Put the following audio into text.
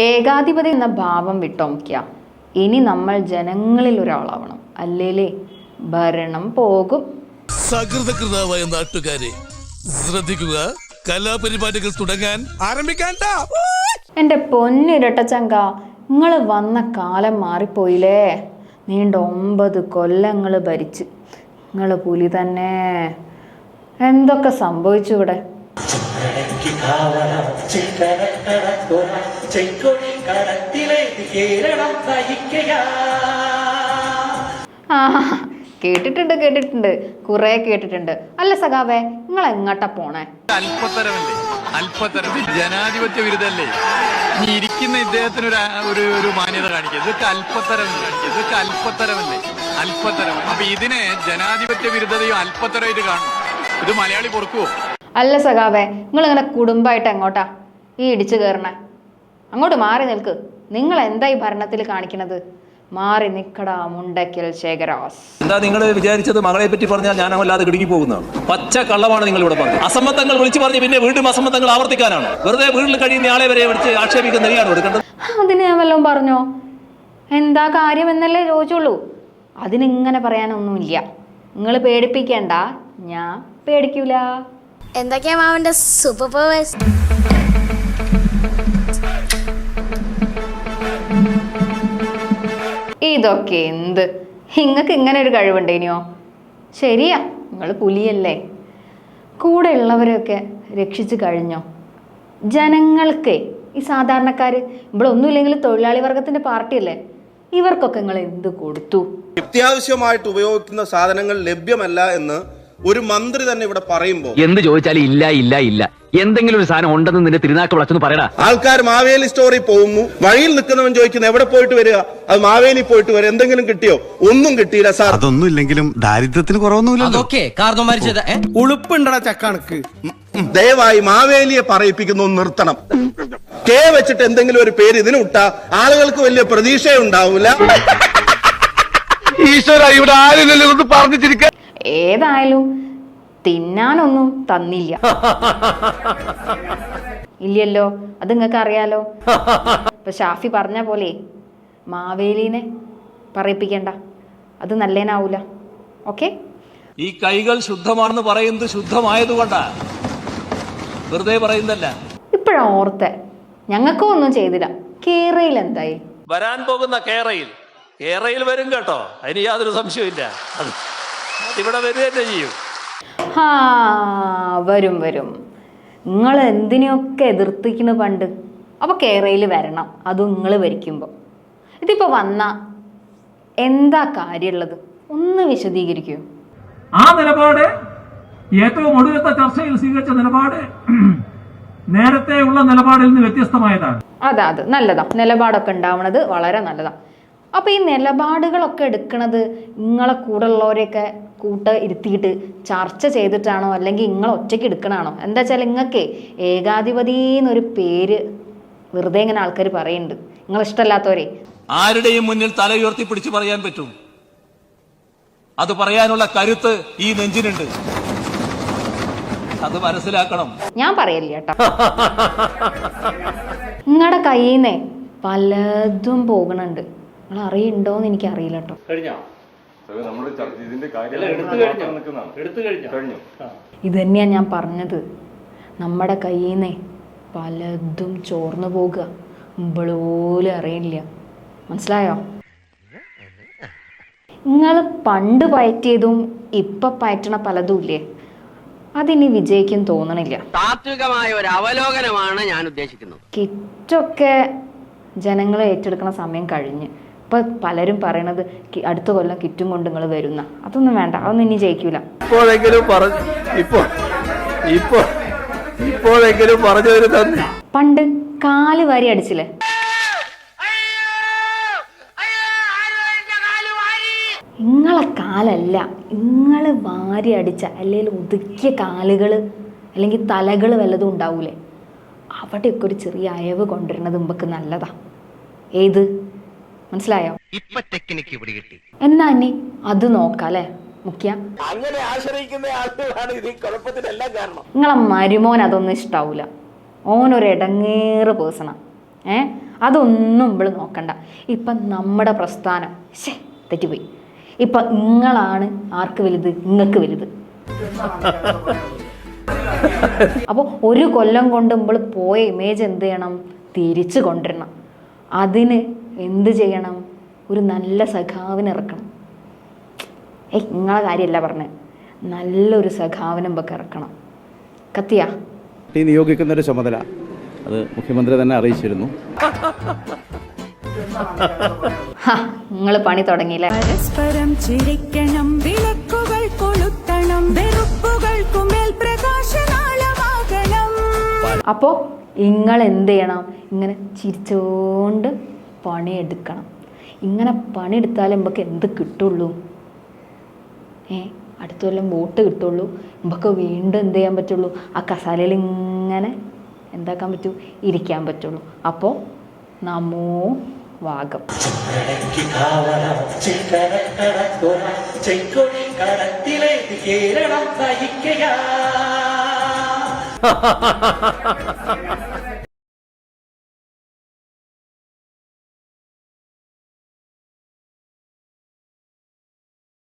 ഏകാധിപതി എന്ന ഭാവം വിട്ടോക്കുക ഇനി നമ്മൾ ജനങ്ങളിൽ ഒരാളാവണം. അല്ലേലേ ഭരണം പോകും. സകൃതകൃതാവായ നാട്ടുകാരെ ശ്രദ്ധിക്കുക. കലാപരിപാടികൾ തുടങ്ങാൻ ആരംഭിക്കാൻ എന്റെ പൊന്നിരട്ടച്ചങ്ക നിങ്ങൾ വന്ന കാലം മാറിപ്പോയില്ലേ? നീണ്ട ഒമ്പത് കൊല്ലങ്ങൾ ഭരിച്ച്. നിങ്ങൾ പുലി തന്നെ. എന്തൊക്കെ സംഭവിച്ചു ഇവിടെ? കേട്ടിട്ടുണ്ട് കേട്ടിട്ടുണ്ട്. കുറെ കേട്ടിട്ടുണ്ട്. അല്ല സഖാവേ നിങ്ങൾ എങ്ങോട്ടാ പോണേ? അല്പത്തരമല്ലേ? അല്പത്തരം ജനാധിപത്യ വിരുദ്ധല്ലേ? ഇരിക്കുന്ന ഇദ്ദേഹത്തിന് ഒരു ഒരു മാന്യത കാണിക്കുക. ഇതൊക്കെ അല്പത്തരം കാണിക്കുക ഇതൊക്കെ അല്പത്തരമല്ലേ? അല്പത്തരം. അപ്പൊ ഇതിനെ ജനാധിപത്യ വിരുദ്ധതയും അല്പത്തരമായിട്ട് കാണും. ഇത് മലയാളി പൊറുക്കുവോ? അല്ല സഖാവേ നിങ്ങൾ ഇങ്ങനെ കുടുംബമായിട്ട് എങ്ങോട്ടാ? ഈ ഇടിച്ചു കയറണേ അങ്ങോട്ട് മാറി നിൽക്ക്. നിങ്ങൾ എന്താ ഈ ഭരണത്തിൽ കാണിക്കണത്? മാറി നിക്കടാ മുണ്ടക്കൽ ശേഖരാസ്. എന്താ നിങ്ങൾ വിചാരിച്ചത് മകളെ പറ്റി പറഞ്ഞാൽ ഞാൻ അല്ലാതെ കിടുങ്ങി പോകുന്നതാണ്? പച്ച കള്ളമാണ് നിങ്ങൾ ഇവിടെ പറഞ്ഞത്. അസംബന്ധങ്ങൾ വിളിച്ചു പറഞ്ഞ് പിന്നെ വീണ്ടും അസംബന്ധങ്ങൾ ആവർത്തിക്കാനാണ്. വെറുതെ വീട്ടിൽ കഴിയുന്ന ആളെ വരെ വിളിച്ച് ആക്ഷേപിക്കുന്നതിനാണ് എടുക്കേണ്ടത് അതിന് ഞാൻ വല്ലതും പറഞ്ഞോ? എന്താ കാര്യം എന്നല്ലേ ചോദിച്ചുള്ളൂ. അതിനിങ്ങനെ പറയാനൊന്നുമില്ല. നിങ്ങൾ പേടിപ്പിക്കേണ്ട. ഞാൻ പേടിക്കൂല. എന്തൊക്കെയാ മാവന്റെ സൂപ്പർ പവേഴ്സ് ഇതൊക്കെ എന്ത്? നിങ്ങൾക്ക് ഇങ്ങനെ ഒരു കഴിവുണ്ടേനിയോ? ശരിയാ നിങ്ങൾ പുലിയല്ലേ. കൂടെ ഉള്ളവരെയൊക്കെ രക്ഷിച്ചു കഴിഞ്ഞോ? ജനങ്ങൾക്ക് ഈ സാധാരണക്കാര് ഇവിടെ ഒന്നുമില്ലെങ്കിൽ തൊഴിലാളി വർഗത്തിന്റെ പാർട്ടിയല്ലേ? ഇവർക്കൊക്കെ നിങ്ങൾ എന്ത് കൊടുത്തു? അത്യാവശ്യമായിട്ട് ഉപയോഗിക്കുന്ന സാധനങ്ങൾ ലഭ്യമല്ല എന്ന് ഒരു മന്ത്രി തന്നെ ഇവിടെ പറയുമ്പോൾ എന്ത് ചോദിച്ചാലും ഇല്ല ഇല്ല ഇല്ല. എന്തെങ്കിലും ഒരു സാധനം ഉണ്ടെന്ന് നിന്റെ തിരുനാക്ക് വിളിച്ചെന്ന് പറയടാ. ആൾക്കാർ മാവേലി സ്റ്റോറിൽ പോകുന്നു. വഴിയിൽ നിൽക്കുന്നവൻ ചോദിക്കുന്നു എവിടെ പോയിട്ട് വരിക? അത് മാവേലി പോയിട്ട് വരിക എന്തെങ്കിലും കിട്ടിയോ? ഒന്നും കിട്ടിയില്ല സാർ. അതൊന്നും ഇല്ലെങ്കിലും ദാരിദ്ര്യത്തിന് കുറവൊന്നുമില്ല ഉളുപ്പുണ്ടടാ ചക്കണക്ക്. ദയവായി മാവേലിയെ പറയിപ്പിക്കുന്നു ഒന്ന് നിർത്തണം. കെ വെച്ചിട്ട് എന്തെങ്കിലും ഒരു പേര് ഇതിന് ആളുകൾക്ക് വലിയ പ്രതീക്ഷയുണ്ടാവില്ല ഈശ്വര ഇവിടെ ആരും പറഞ്ഞിട്ടിരിക്കാൻ ഏതായാലും തിന്നാനൊന്നും തന്നില്ല. ഇല്ലല്ലോ അത് നിങ്ങൾക്ക് അറിയാലോ ഇപ്പൊ ഷാഫി പറഞ്ഞ പോലെ മാവേലിനെ പറയിപ്പിക്കണ്ട. അത് നല്ലേനാവൂല. ഓക്കെ? ഈ കൈകൾ ശുദ്ധമാണെന്ന് പറയുന്നത് ശുദ്ധമായതുകൊണ്ടാ. വെറുതെ പറയുന്നല്ല ഇപ്പോഴാ ഓർത്ത. ഞങ്ങൾക്കും ഒന്നും ചെയ്തില്ല. കേരയിൽ എന്തായി? വരാൻ പോകുന്ന കേരയിൽ. കേരയിൽ വരും കേട്ടോ. അതിന് യാതൊരു സംശയമില്ല അത് അതിവിടെ വരിക തന്നെ ചെയ്യും. ഹാ വരും വരും. നിങ്ങൾ എന്തിനെയൊക്കെ എതിർത്തിക്കുന്നു പണ്ട്? അപ്പോൾ കേരളയിൽ വരണം. അതും നിങ്ങൾ ഭരിക്കുമ്പോൾ ഇതിപ്പോ വന്ന എന്താ കാര്യമുള്ളത്? ഒന്ന് വിശദീകരിക്കൂ. ആ നിലപാട് ഏറ്റവും ഒടുവിലത്തെ ചർച്ചയിൽ സ്വീകരിച്ച നിലപാട് നേരത്തെ ഉള്ള നിലപാടിൽ നിന്ന് വ്യത്യസ്തമായതാണ്. അതാ അത് നല്ലതാ. നിലപാടൊക്കെ ഉണ്ടാവണത് വളരെ നല്ലതാ. അപ്പൊ ഈ നിലപാടുകളൊക്കെ എടുക്കുന്നത് നിങ്ങളെ കൂടെ ഉള്ളവരെയൊക്കെ കൂട്ട് ഇരുത്തിയിട്ട് ചർച്ച ചെയ്തിട്ടാണോ? അല്ലെങ്കിൽ നിങ്ങൾ ഒറ്റയ്ക്ക് എടുക്കണാണോ എന്താ വെച്ചാൽ നിങ്ങൾക്ക് ഏകാധിപതി എന്നൊരു പേര് വെറുതെ ഇങ്ങനെ ആൾക്കാർ പറയുന്നുണ്ട് നിങ്ങൾ ഇഷ്ടമല്ലാത്തവരെ. ആരുടെയും മുന്നിൽ തല ഉയർത്തി പിടിച്ചു പറയാൻ പറ്റും. അത് പറയാനുള്ള കരുത്ത് ഈ നെഞ്ചിനുണ്ട്. അത് മനസ്സിലാക്കണം. ഞാൻ പറയല്ല കേട്ടോ. നിങ്ങളുടെ കയ്യിൽ നിന്ന് പലതും പോകണുണ്ട്. നിങ്ങൾ അറിയണ്ടോന്ന് എനിക്ക് അറിയില്ല കേട്ടോ ഇത് തന്നെയാണ് ഞാൻ പറഞ്ഞത്. നമ്മുടെ കയ്യിൽ നിന്നേ പലതും ചോർന്നു പോകുക. മുമ്പോലും പോലും അറിയില്ല മനസ്സിലായോ? നിങ്ങൾ പണ്ട് പയറ്റിയതും ഇപ്പൊ പയറ്റണ പലതും ഇല്ലേ? അതിനി വിജയിക്കും തോന്നണില്ല. താത്വികമായ ഒരു അവലോകനമാണ് ഞാൻ ഉദ്ദേശിക്കുന്നത്. കിറ്റൊക്കെ ജനങ്ങൾ ഏറ്റെടുക്കുന്ന സമയം കഴിഞ്ഞ്. ഇപ്പൊ പലരും പറയണത് അടുത്ത കൊല്ലം കിറ്റും കൊണ്ട് നിങ്ങൾ വരുന്ന. അതൊന്നും വേണ്ട അതൊന്നും ഇനി ജയിക്കൂല. ഇപ്പോഴെങ്കിലും ഇപ്പോഴെങ്കിലും തന്നെ. പണ്ട് കാൽ വാരി അടിച്ചില്ലേ? നിങ്ങളെ കാലല്ല നിങ്ങൾ വാരി അടിച്ച അല്ലെങ്കിൽ ഒതുക്കിയ കാലുകൾ അല്ലെങ്കിൽ തലകൾ വല്ലതും ഉണ്ടാവൂലേ? അവിടെയൊക്കെ ഒരു ചെറിയ അയവ് കൊണ്ടുവരുന്നത് മുമ്പക്ക് നല്ലതാ. ഏത്? മനസ്സിലായോ? ഇപ്പൊ ടെക്നിക്ക് പിടികിട്ടി എന്നാ ഇനി അത് നോക്കാല്ലേ മുഖ്യ? അങ്ങനെ ആശ്രയിക്കുന്ന ആളുകളാണ് ഇത് കുഴപ്പത്തിനെല്ലാം കാരണം. നിങ്ങളെ മരുമോൻ അതൊന്നും ഇഷ്ടാവൂല. ഓനൊരു ഇടങ്ങേറ് പേഴ്സണാ ഏ? അതൊന്നും ഇവിടെ നോക്കണ്ട. ഇപ്പം നമ്മുടെ പ്രസ്ഥാനം. ശേ തെറ്റിപ്പോയി. ഇപ്പം നിങ്ങളാണ് ആർക്ക് വലുത്? നിങ്ങൾക്ക് വലുത്. അപ്പോൾ ഒരു കൊല്ലം കൊണ്ട് നമ്മൾ പോയ ഇമേജ് എന്ത് ചെയ്യണം? തിരിച്ചു കൊണ്ടുവരണം. അതിന് എന്ത് ചെയ്യണം? ഒരു നല്ല സഖാവിനെ ഇറക്കണം. ഏയ് നിങ്ങളെ കാര്യമല്ല പറഞ്ഞത് നല്ലൊരു സഖാവിനെ നമുക്ക് ഇറക്കണം. കത്തിയാ? നിയോഗിക്കുന്ന ഒരു ചുമതല. അത് മുഖ്യമന്ത്രി തന്നെ അറിയിച്ചിരുന്നു. നിങ്ങൾ പണി തുടങ്ങിയില്ലേ? പരസ്പരം ചിരിക്കണം വിളക്കുകൾ കൊളുത്തണം വെറുപ്പുകൾക്കുമേൽ പ്രകാശനാളമാകണം അപ്പോ നിങ്ങൾ എന്ത് ചെയ്യണം? ഇങ്ങനെ ചിരിച്ചോണ്ട് പണിയെടുക്കണം. ഇങ്ങനെ പണിയെടുത്താലേ നമുക്ക് എന്ത് കിട്ടുള്ളൂ? ഏ അടുത്ത കൊല്ലം വോട്ട് കിട്ടുള്ളൂ. നമുക്ക് വീണ്ടും എന്ത് ചെയ്യാൻ പറ്റുള്ളൂ? ആ കസാലയിൽ ഇങ്ങനെ എന്താക്കാൻ പറ്റൂ? ഇരിക്കാൻ പറ്റുള്ളൂ. അപ്പോൾ നമോ വാഗം. കേരളം